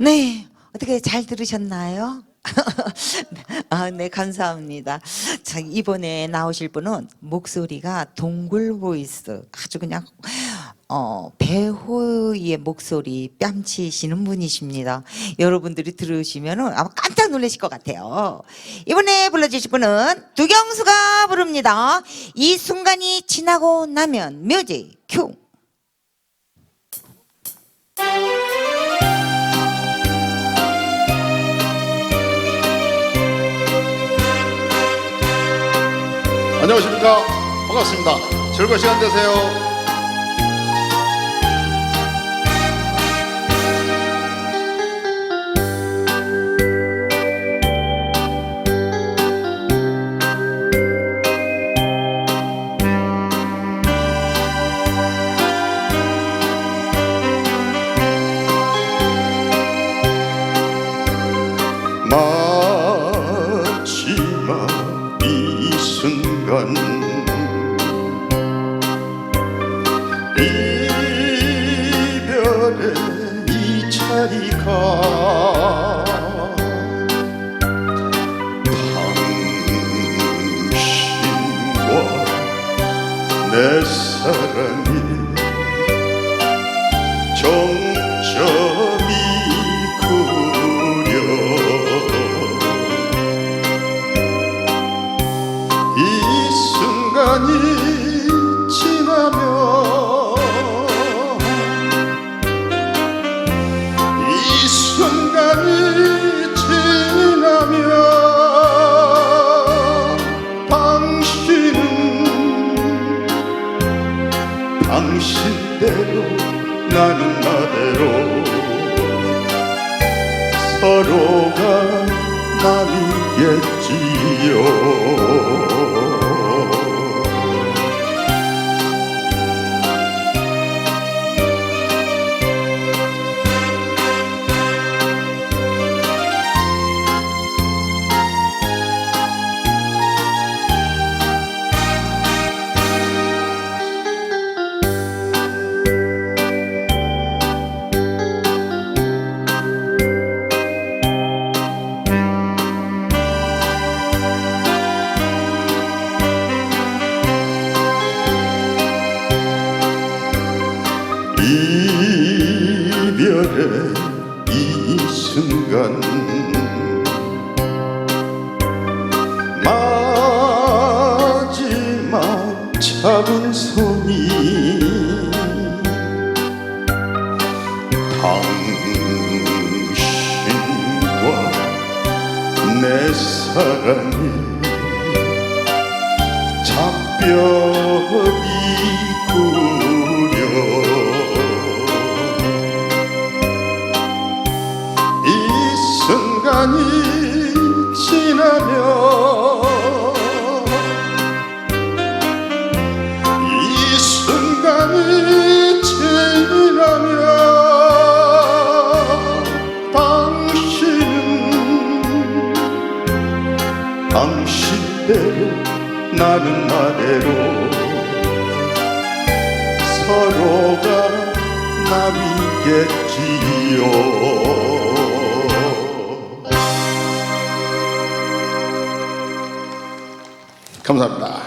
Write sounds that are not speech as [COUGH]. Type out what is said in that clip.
네, 어떻게 잘 들으셨나요? [LAUGHS] 아, 네, 감사합니다. 자, 이번에 나오실 분은 목소리가 동굴 보이스, 아주 그냥, 어, 배호의 목소리 뺨치시는 분이십니다. 여러분들이 들으시면 아마 깜짝 놀라실 것 같아요. 이번에 불러주실 분은 두경수가 부릅니다. 이 순간이 지나고 나면 뮤직 큐. 안녕하십니까? 반갑습니다. 즐거운 시간 되세요. 마지막 이 순간 이별의 이 자리가 당신과 내 사랑 순간이 지나면 이 순간이 지나면 당신은 당신대로 나는 나대로 서로가 남이겠지요 이별의 이 순간. 마지막 잡은 손이 당신과 내 사랑이 작별 순간이 지나면 이 순간이 지나면 당신은 당신대로 나는 나대로 서로가 남이겠지요 സംസാരിക്കാം